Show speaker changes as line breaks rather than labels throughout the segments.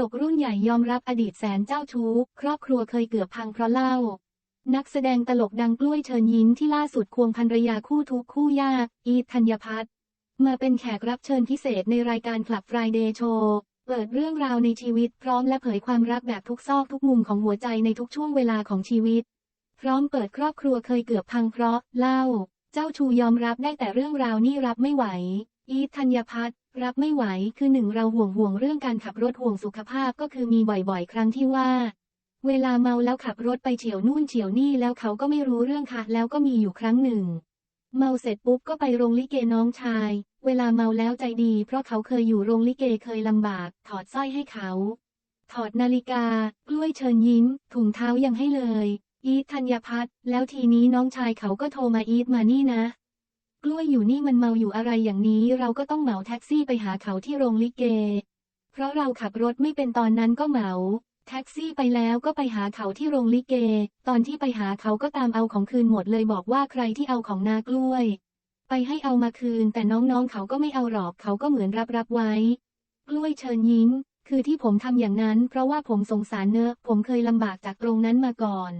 ลกรุ่นใหญ่ยอมรับอดีตแสนเจ้าชู้ ครอบครัวเคยเกือบพังเพราะเหล้า นักแสดงตลกดังกล้วยเชิญยิ้มที่ล่าสุดควงภรรยาคู่ทุกคู่ยาก อีทธัญพัฒน์มาเป็นแขกรับเชิญพิเศษในรายการคลับ Friday Show เปิดเรื่องราวในชีวิตพร้อมและเผยความรักแบบทุกซอกทุกมุมของหัวใจในทุกช่วงเวลาของชีวิต พร้อมเปิดครอบครัวเคยเกือบพังเพราะเหล้า เจ้าชูยอมรับได้แต่เรื่องราวนี่รับไม่ไหว อีทธัญพัฒน์รับไม่ไหวคือหนึ่งเราห่วงห่วงเรื่องการขับรถห่วงสุขภาพก็คือมีบ่อยๆ ครั้งที่ว่า เวลาเมาแล้วขับรถไปเฉียวนู่นเฉียวนี่แล้วเขาก็ไม่รู้เรื่องค่ะ แล้วก็มีอยู่ครั้งหนึ่ง เมาเสร็จปุ๊บก็ไปโรงลิเกน้องชาย เวลาเมาแล้วใจดี เพราะเขาเคยอยู่โรงลิเกเคยลำบาก ถอดสร้อยให้เขา ถอดนาฬิกา กล้วยเชิญยิ้ม ถุงเท้ายังให้เลย อีทธัญพัฒน์แล้วทีนี้น้องชายเขาก็โทรมาอีทมานี่นะ กล้วยอยู่นี่มันเมาอยู่อะไรอย่างนี้เราก็ต้องเหมาแท็กซี่ไปหาเขาที่โรงลิเก เพราะเราขับรถไม่เป็นตอนนั้นก็เหมาแท็กซี่ไปแล้วก็ไปหาเขาที่โรงลิเก ตอนที่ไปหาเขาก็ตามเอาของคืนหมดเลยบอกว่าใครที่เอาของนากล้วย ไปให้เอามาคืนแต่น้องๆเขาก็ไม่เอาหรอกเขาก็เหมือนรับรับไว้ กล้วยเชิญยิ้ม คือที่ผมทำอย่างนั้น เพราะว่าผมสงสารเนอะผมเคยลำบากจากตรงนั้นมาก่อน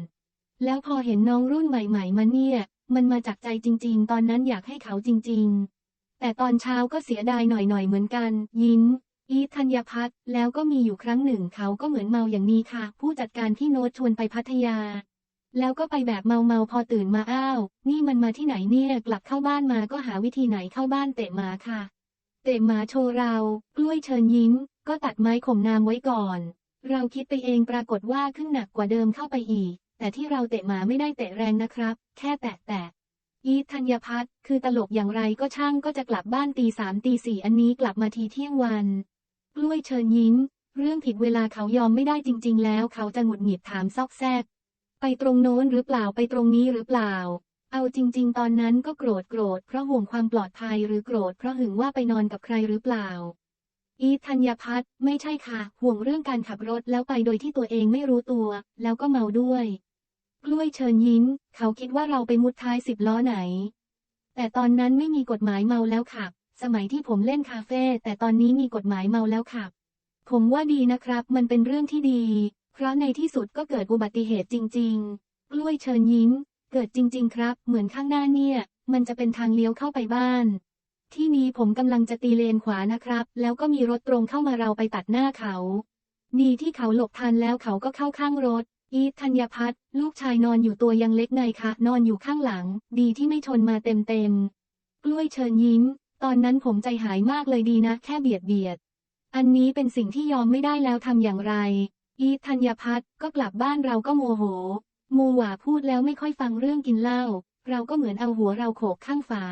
แล้วพอเห็นน้องรุ่นใหม่ ๆ มาเนี่ย มันมาจากใจจริง ๆ ตอนนั้นอยากให้เขาจริง ๆ แต่ตอนเช้าก็เสียดายหน่อยๆ เหมือนกัน ยิ้ม อีทธัญพัฒน์แล้วก็มีอยู่ครั้งหนึ่งเขาก็เหมือนเมาอย่างนี้ค่ะ ผู้จัดการที่โน้ตชวนไปพัทยา แล้วก็ไปแบบเมาเมาๆพอตื่นมาอ้าว นี่มันมาที่ไหนเนี่ยกลับเข้าบ้านมาก็หาวิธีไหนเข้าบ้านเตะหมาค่ะ เตะหมาโชว์เรา กล้วยเชิญยิ้ม ก็ตัดไม้ข่มนามไว้ก่อน เราคิดไปเองปรากฏว่าขึ้นหนักกว่าเดิมเข้าไปอีก แต่ที่เราเตะหมาไม่ได้เตะแรงนะครับ แค่แตะแตะอีทธัญพัฒน์คือตลกอย่างไรก็ช่างก็จะกลับบ้านตีสามตีสี่อันนี้กลับมาทีเที่ยงวัน กล้วยเชิญยิ้ม เรื่องผิดเวลาเขายอมไม่ได้จริง ๆ แล้วเขาจะหงุดหงิดถามซอกแซก ไปตรงโน้นหรือเปล่าไปตรงนี้หรือเปล่า เอาจริง ๆ ตอนนั้นก็โกรธโกรธเพราะห่วงความปลอดภัยหรือโกรธเพราะหึงว่าไปนอนกับใครหรือเปล่า อีธัญพัฒน์ไม่ใช่ค่ะ ห่วงเรื่องการขับรถแล้วไปโดยที่ตัวเองไม่รู้ตัว แล้วก็เมาด้วย กล้วยเชิญยิ้ม เขาคิดว่าเราไปมุดท้ายสิบล้อไหน แต่ตอนนั้นไม่มีกฎหมายเมาแล้วขับ สมัยที่ผมเล่นคาเฟ่แต่ตอนนี้มีกฎหมายเมาแล้วขับ ผมว่าดีนะครับ มันเป็นเรื่องที่ดี เพราะในที่สุดก็เกิดอุบัติเหตุจริง ๆ กล้วยเชิญยิ้ม เกิดจริง ๆ ครับ เหมือนข้างหน้าเนี่ย มันจะเป็นทางเลี้ยวเข้าไปบ้าน ที่นี้ผมกำลังจะตีเลนขวานะครับ แล้วก็มีรถตรงเข้ามาเราไปตัดหน้าเขา ดีที่เขาหลบทันแล้วเขาก็เข้าข้างรถ อีทธัญพัฒน์ลูกชายนอนอยู่ตัวยังเล็กในคะ นอนอยู่ข้างหลัง ดีที่ไม่ชนมาเต็มเต็มกล้วยเชิญยิ้ม ตอนนั้นผมใจหายมากเลยดีนะ แค่เบียดเบียด อันนี้เป็นสิ่งที่ยอมไม่ได้แล้วทำอย่างไร อีทธัญพัฒน์ก็กลับบ้านเราก็โมโหโมหว่าพูดแล้วไม่ค่อยฟังเรื่องกินเหล้าเราก็เหมือนเอาหัวเราโขกข้างฝา